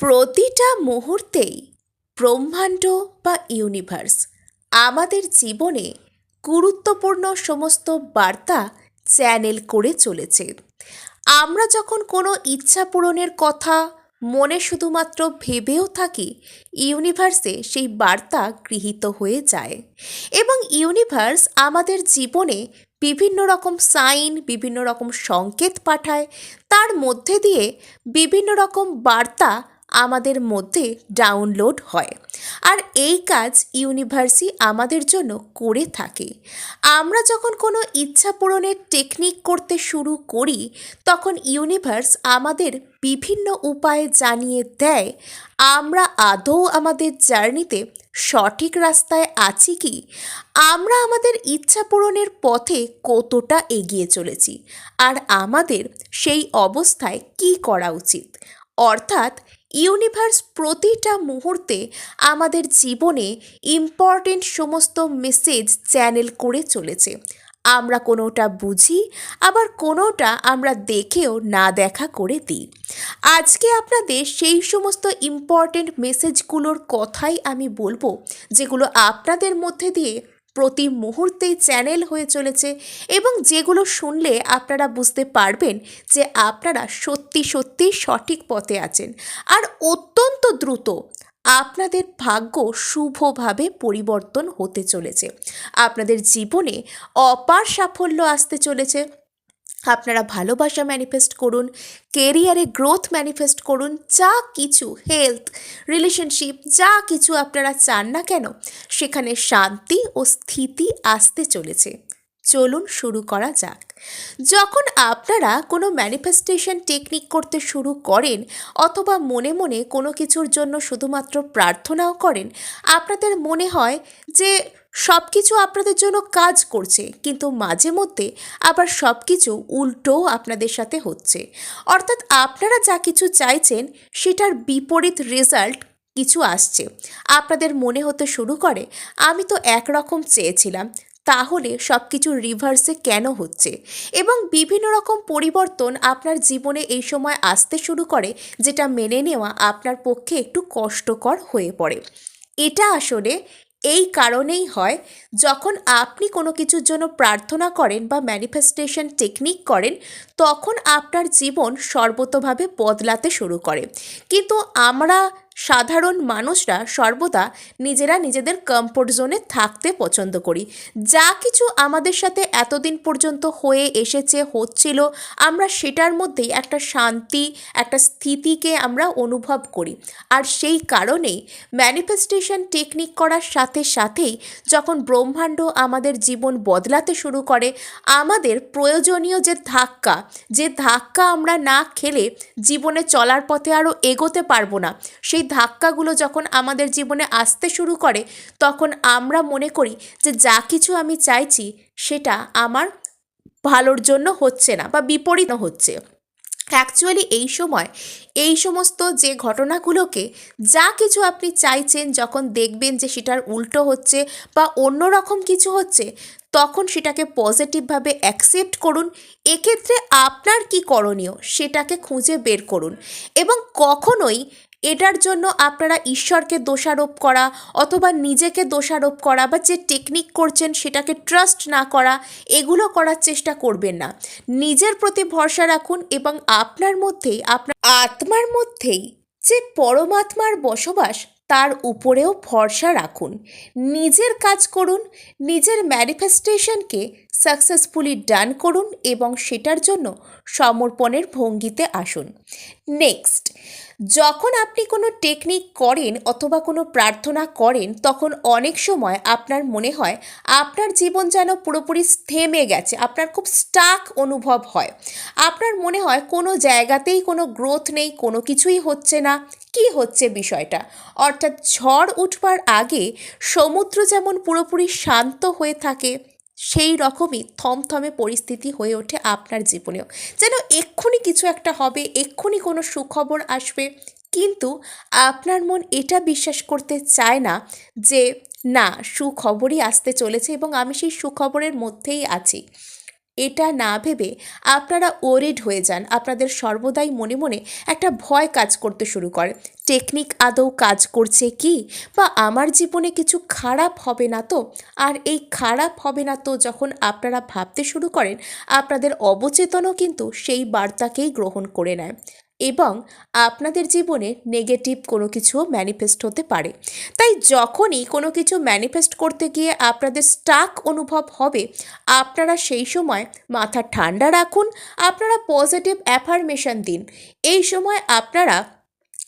প্রতিটা মুহূর্তেই ব্রহ্মাণ্ড বা ইউনিভার্স আমাদের জীবনে গুরুত্বপূর্ণ সমস্ত বার্তা চ্যানেল করে চলেছে। আমরা যখন কোনো ইচ্ছা পূরণের কথা মনে শুধুমাত্র ভেবেও থাকি ইউনিভার্সে সেই বার্তা গৃহীত হয়ে যায় এবং ইউনিভার্স আমাদের জীবনে বিভিন্ন রকম সাইন বিভিন্ন রকম সংকেত পাঠায়, তার মধ্যে দিয়ে বিভিন্ন রকম বার্তা আমাদের মধ্যে ডাউনলোড হয়। আর এই কাজ ইউনিভার্সই আমাদের জন্য করে থাকে। আমরা যখন কোনো ইচ্ছা পূরণের টেকনিক করতে শুরু করি, তখন ইউনিভার্স আমাদের বিভিন্ন উপায়ে জানিয়ে দেয়, আমরা আদৌ আমাদের জার্নিতে সঠিক রাস্তায় আছি কি? আমরা আমাদের ইচ্ছা পূরণের পথে কতটা এগিয়ে চলেছি? আর আমাদের সেই অবস্থায় কি করা উচিত? অর্থাৎ ইউনিভার্স প্রতিটা মুহূর্তে আমাদের জীবনে ইম্পর্টেন্ট সমস্ত মেসেজ চ্যানেল করে চলেছে। আমরা কোনোটা বুঝি, আবার কোনোটা আমরা দেখেও না দেখা করে দিই। আজকে আপনাদের সেই সমস্ত ইম্পর্টেন্ট মেসেজগুলোর কথাই আমি বলব, যেগুলো আপনাদের মধ্যে দিয়ে প্রতি মুহূর্তে চ্যানেল হয়ে চলেছে এবং যেগুলো শুনলে আপনারা বুঝতে পারবেন যে আপনারা সত্যি সত্যি সঠিক পথে আছেন। আর অত্যন্ত দ্রুত আপনাদের ভাগ্য শুভভাবে পরিবর্তন হতে চলেছে। আপনাদের জীবনে অপার সাফল্য আসতে চলেছে। আপনারা ভালোবাসা ম্যানিফেস্ট করুন কেরিয়ারে গ্রোথ ম্যানিফেস্ট করুন, যা কিছু হেলথ রিলেশনশিপ যা কিছু আপনারা চান না কেন, সেখানে শান্তি ও স্থিতি আসতে চলেছে। চলুন শুরু করা যাক। যখন আপনারা কোনো ম্যানিফেস্টেশন টেকনিক করতে শুরু করেন অথবা মনে মনে কোনো কিছুর জন্য শুধুমাত্র প্রার্থনাও করেন, আপনাদের মনে হয় যে সব কিছু আপনাদের জন্য কাজ করছে, কিন্তু মাঝে মধ্যে আবার সব কিছু উল্টোও আপনাদের সাথে হচ্ছে। অর্থাৎ আপনারা যা কিছু চাইছেন, সেটার বিপরীত রেজাল্ট কিছু আসছে। আপনাদের মনে হতে শুরু করে, আমি তো একরকম চেয়েছিলাম তাহলে সব কিছু রিভার্সে কেন হচ্ছে? এবং বিভিন্ন রকম পরিবর্তন আপনার জীবনে এই সময় আসতে শুরু করে, যেটা মেনে নেওয়া আপনার পক্ষে একটু কষ্টকর হয়ে পড়ে। এটা আসলে এই কারণেই হয়, যখন আপনি কোনো কিছুর জন্য প্রার্থনা করেন বা ম্যানিফেস্টেশন টেকনিক করেন, তখন আপনার জীবন সর্বতভাবে বদলাতে শুরু করে। কিন্তু আমরা সাধারণ মানুষরা সর্বদা নিজেরা নিজেদের কমফোর্ট জোনে থাকতে পছন্দ করি। যা কিছু আমাদের সাথে এতদিন পর্যন্ত হয়ে এসেছে, হচ্ছিল, আমরা সেটার মধ্যেই একটা শান্তি, একটা স্থিতিকে আমরা অনুভব করি। আর সেই কারণেই ম্যানিফেস্টেশন টেকনিক করার সাথে সাথেই যখন ব্রহ্মাণ্ড আমাদের জীবন বদলাতে শুরু করে, আমাদের প্রয়োজনীয় যে ধাক্কা যে ধাক্কা আমরা না খেলে জীবনে চলার পথে আরও এগোতে পারব না, সেই ধাক্কাগুলো যখন আমাদের জীবনে আসতে শুরু করে, তখন আমরা মনে করি যে যা কিছু আমি চাইছি সেটা আমার ভালোর জন্য হচ্ছে না বা বিপরীত হচ্ছে। অ্যাকচুয়ালি এই সময়, এই সমস্ত যে ঘটনাগুলোকে যা কিছু আপনি চাইছেন, যখন দেখবেন যে সেটার উল্টো হচ্ছে বা অন্যরকম কিছু হচ্ছে, তখন সেটাকে পজিটিভভাবে অ্যাকসেপ্ট করুন। এক্ষেত্রে আপনার কি করণীয় সেটাকে খুঁজে বের করুন। এবং কখনোই এটার জন্য আপনারা ঈশ্বরকে দোষারোপ করা অথবা নিজেকে দোষারোপ করা বা যে টেকনিক করছেন সেটাকে ট্রাস্ট না করা, এগুলো করার চেষ্টা করবেন না। নিজের প্রতি ভরসা রাখুন এবং আপনার মধ্যেই, আপনার আত্মার মধ্যেই যে পরমাত্মার বসবাস, তার উপরেও ভরসা রাখুন। নিজের কাজ করুন, নিজের ম্যানিফেস্টেশনকে সাকসেসফুলি ডান করুন এবং সেটার জন্য সমর্পণের ভঙ্গিতে আসুন। নেক্সট যখন আপনি কোনো টেকনিক করেন অথবা কোনো প্রার্থনা করেন, তখন অনেক সময় আপনার মনে হয় আপনার জীবন যেন পুরোপুরি থেমে গেছে, আপনার খুব স্টাক অনুভব হয়। আপনার মনে হয় কোনো জায়গাতেই কোনো গ্রোথ নেই, কোনো কিছুই হচ্ছে না। কি হচ্ছে বিষয়টা? অর্থাৎ ঝড় উঠবার আগে সমুদ্র যেমন পুরোপুরি শান্ত হয়ে থাকে সেই রকমই থমথমে পরিস্থিতি হয়ে ওঠে আপনার জীবনেও। যেন এক্ষুনি কিছু একটা হবে, এক্ষুনি কোনো সুখবর আসবে। কিন্তু আপনার মন এটা বিশ্বাস করতে চায় না যে, না, সুখবরই আসতে চলেছে এবং আমি সেই সুখবরের মধ্যেই আছি। এটা না ভেবে আপনারা ওরিড হয়ে যান। আপনাদের সর্বদাই মনে মনে একটা ভয় কাজ করতে শুরু করে। টেকনিক আদৌ কাজ করছে কি? বা আমার জীবনে কিছু খারাপ হবে না তো? আর এই খারাপ হবে না তো যখন আপনারা ভাবতে শুরু করেন, আপনাদের অবচেতনও কিন্তু সেই বার্তাকেই গ্রহণ করে নেয়। এবং আপনাদের জীবনে নেগেটিভ কোনো কিছু ম্যানিফেস্ট হতে পারে। তাই যখনই কোনো কিছু ম্যানিফেস্ট করতে গিয়ে আপনাদের স্টাক অনুভব হবে, আপনারা সেই সময় মাথা ঠান্ডা রাখুন, আপনারা পজিটিভ অ্যাফার্মেশন দিন। এই সময় আপনারা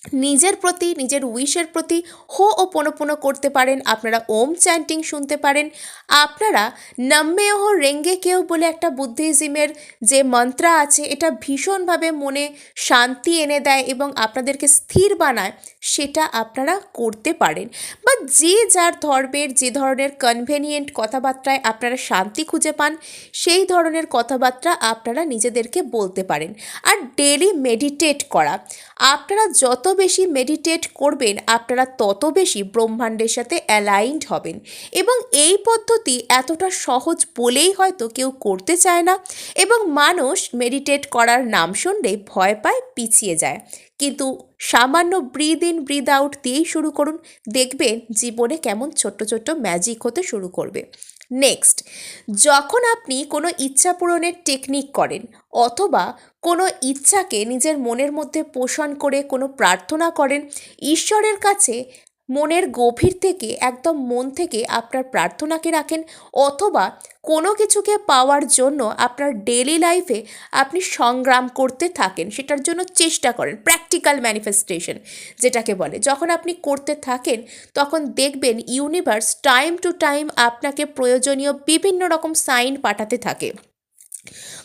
নিজের প্রতি, নিজের উইশের প্রতি হো ও পোনো করতে পারেন। আপনারা ওম চ্যান্টিং শুনতে পারেন। আপনারা নম্মে ওহ রেঙ্গে কেউ বলে একটা বুদ্ধিজমের যে মন্ত্র আছে, এটা ভীষণভাবে মনে শান্তি এনে দেয় এবং আপনাদেরকে স্থির বানায়, সেটা আপনারা করতে পারেন। বা যে যার ধর্মের, যে ধরনের কনভেনিয়েন্ট কথাবার্তায় আপনারা শান্তি খুঁজে পান, সেই ধরনের কথাবার্তা আপনারা নিজেদেরকে বলতে পারেন। আর ডেলি মেডিটেট করা। আপনারা যত বেশি মেডিটেট করবেন, আপনারা তত বেশি ব্রহ্মাণ্ডের সাথে অ্যালাইনড হবেন। এবং এই পদ্ধতি এতটা সহজ বলেই হয়তো কেউ করতে চায় না এবং মানুষ মেডিটেট করার নাম শুনলে ভয় পায়, পিছিয়ে যায়। কিন্তু সামান্য ব্রিদ ইন ব্রিদ আউট দিয়েই শুরু করুন, দেখবেন জীবনে কেমন ছোট্ট ছোট্ট ম্যাজিক হতে শুরু করবে। নেক্সট যখন আপনি কোনো ইচ্ছা পূরণের টেকনিক করেন, অথবা কোনো ইচ্ছাকে নিজের মনের মধ্যে পোষণ করে কোনো প্রার্থনা করেন, ঈশ্বরের কাছে মনের গভীর থেকে, একদম মন থেকে আপনার প্রার্থনাকে রাখেন অথবা কোনো কিছুকে পাওয়ার জন্য আপনার ডেলি লাইফে আপনি সংগ্রাম করতে থাকেন, সেটার জন্য চেষ্টা করেন প্র্যাকটিক্যাল ম্যানিফেস্টেশন যেটাকে বলে। যখন আপনি করতে থাকেন, তখন দেখবেন ইউনিভার্স টাইম টু টাইম আপনাকে প্রয়োজনীয় বিভিন্ন রকম সাইন পাঠাতে থাকে।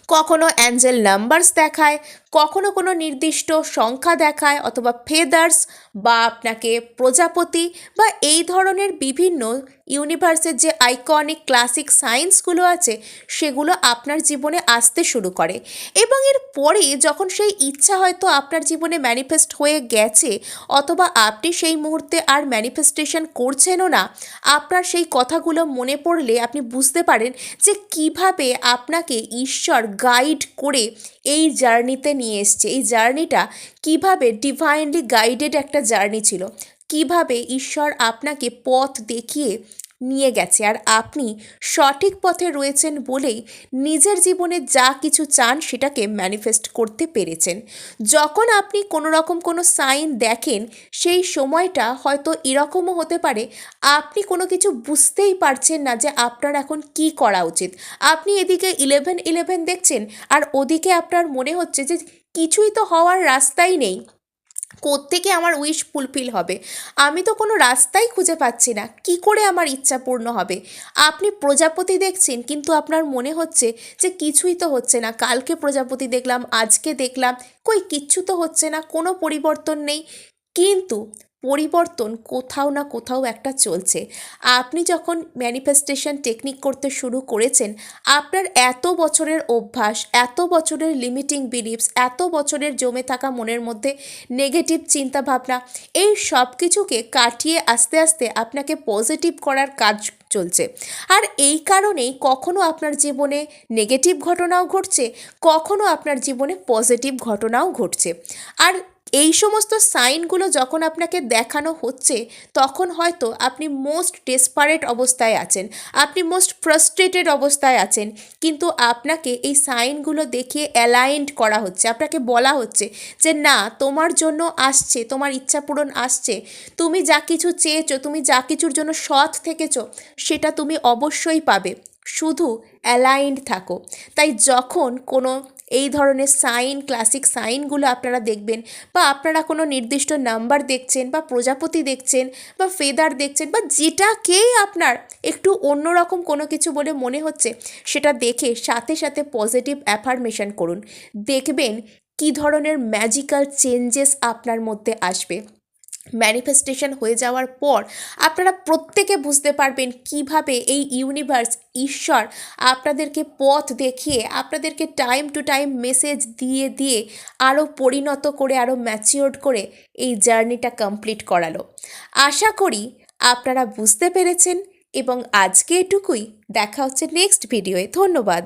কখনো অ্যাঞ্জেল নাম্বারস দেখায় কখনো কোনো নির্দিষ্ট সংখ্যা দেখায় অথবা ফেদার্স বা আপনাকে প্রজাপতি বা এই ধরনের বিভিন্ন ইউনিভার্সের যে আইকনিক ক্লাসিক সায়েন্সগুলো আছে, সেগুলো আপনার জীবনে আসতে শুরু করে। এবং এর পরে যখন সেই ইচ্ছা হয়তো আপনার জীবনে ম্যানিফেস্ট হয়ে গেছে, অথবা আপনি সেই মুহূর্তে আর ম্যানিফেস্টেশন করছেনও না, আপনার সেই কথাগুলো মনে পড়লে আপনি বুঝতে পারেন যে কীভাবে আপনাকে ঈশ্বর গাইড করে এই জার্নিতে নিয়ে এসছে। এই জার্নিটা কীভাবে ডিভাইনলি গাইডেড একটা জার্নি ছিল? কীভাবে ঈশ্বর আপনাকে পথ দেখিয়ে নিয়ে গেছে। আর আপনি সঠিক পথে রয়েছেন বলেই নিজের জীবনে যা কিছু চান সেটাকে ম্যানিফেস্ট করতে পেরেছেন। যখন আপনি কোনো রকম কোনো সাইন দেখেন, সেই সময়টা হয়তো এরকমও হতে পারে। আপনি কোনো কিছু বুঝতেই পারছেন না যে আপনার এখন কি করা উচিত। আপনি এদিকে ইলেভেন ইলেভেন দেখছেন, আর ওদিকে আপনার মনে হচ্ছে যে কিছুই তো হওয়ার রাস্তাই নেই। কোত্থেকে আমার উইশ ফুলফিল হবে? আমি তো কোনো রাস্তাই খুঁজে পাচ্ছি না। কি করে আমার ইচ্ছা পূর্ণ হবে? আপনি প্রজাপতি দেখছেন, কিন্তু আপনার মনে হচ্ছে যে কিছুই তো হচ্ছে না। কালকে প্রজাপতি দেখলাম, আজকে দেখলাম, কই, কিচ্ছু তো হচ্ছে না, কোনো পরিবর্তন নেই। কিন্তু পরিবর্তন কোথাও না কোথাও একটা চলছে। আপনি যখন ম্যানিফেস্টেশন টেকনিক করতে শুরু করেছেন, আপনার এত বছরের অভ্যাস, এত বছরের লিমিটিং বিলিভস এত বছরের জমে থাকা মনের মধ্যে নেগেটিভ চিন্তাভাবনা, এই সব কিছুকে কাটিয়ে আস্তে আস্তে আপনাকে পজিটিভ করার কাজ চলছে। আর এই কারণেই কখনো আপনার জীবনে নেগেটিভ ঘটনাও ঘটছে, কখনো আপনার জীবনে পজিটিভ ঘটনাও ঘটছে। আর এই সমস্ত সাইনগুলো যখন আপনাকে দেখানো হচ্ছে, তখন হয়তো আপনি মোস্ট ডেসপারেট অবস্থায় আছেন, আপনি মোস্ট ফ্রাস্ট্রেটেড অবস্থায় আছেন, কিন্তু আপনাকে এই সাইনগুলো দেখিয়ে অ্যালাইন্ড করা হচ্ছে। আপনাকে বলা হচ্ছে যে, না, তোমার জন্য আসছে, তোমার ইচ্ছা পূরণ আসছে। তুমি যা কিছু চেয়েছো, তুমি যা কিছুর জন্য সৎ থেকেছো, সেটা তুমি অবশ্যই পাবে। শুধু অ্যালাইন্ড থাকো। তাই যখন কোনো এই ধরনের সাইন, ক্লাসিক সাইনগুলো আপনারা দেখবেন বা আপনারা কোনো নির্দিষ্ট নাম্বার দেখছেন বা প্রজাপতি দেখছেন বা ফেদার দেখছেন বা যেটাকেই আপনার, একটু অন্যরকম কোনো কিছু বলে মনে হচ্ছে, সেটা দেখে সাথে সাথে পজিটিভ অ্যাফার্মেশন করুন। দেখবেন কী ধরনের ম্যাজিক্যাল চেঞ্জেস আপনার মধ্যে আসবে। ম্যানিফেস্টেশন হয়ে যাওয়ার পর আপনারা প্রত্যেকে বুঝতে পারবেন কীভাবে এই ইউনিভার্স ঈশ্বর আপনাদেরকে পথ দেখিয়ে, আপনাদেরকে টাইম টু টাইম মেসেজ দিয়ে দিয়ে আরও পরিণত করে আরও ম্যাচিওর্ড করে এই জার্নিটা কমপ্লিট করালো। আশা করি আপনারা বুঝতে পেরেছেন এবং আজকে এটুকুই। দেখা হচ্ছে নেক্সট ভিডিওয়ে ধন্যবাদ।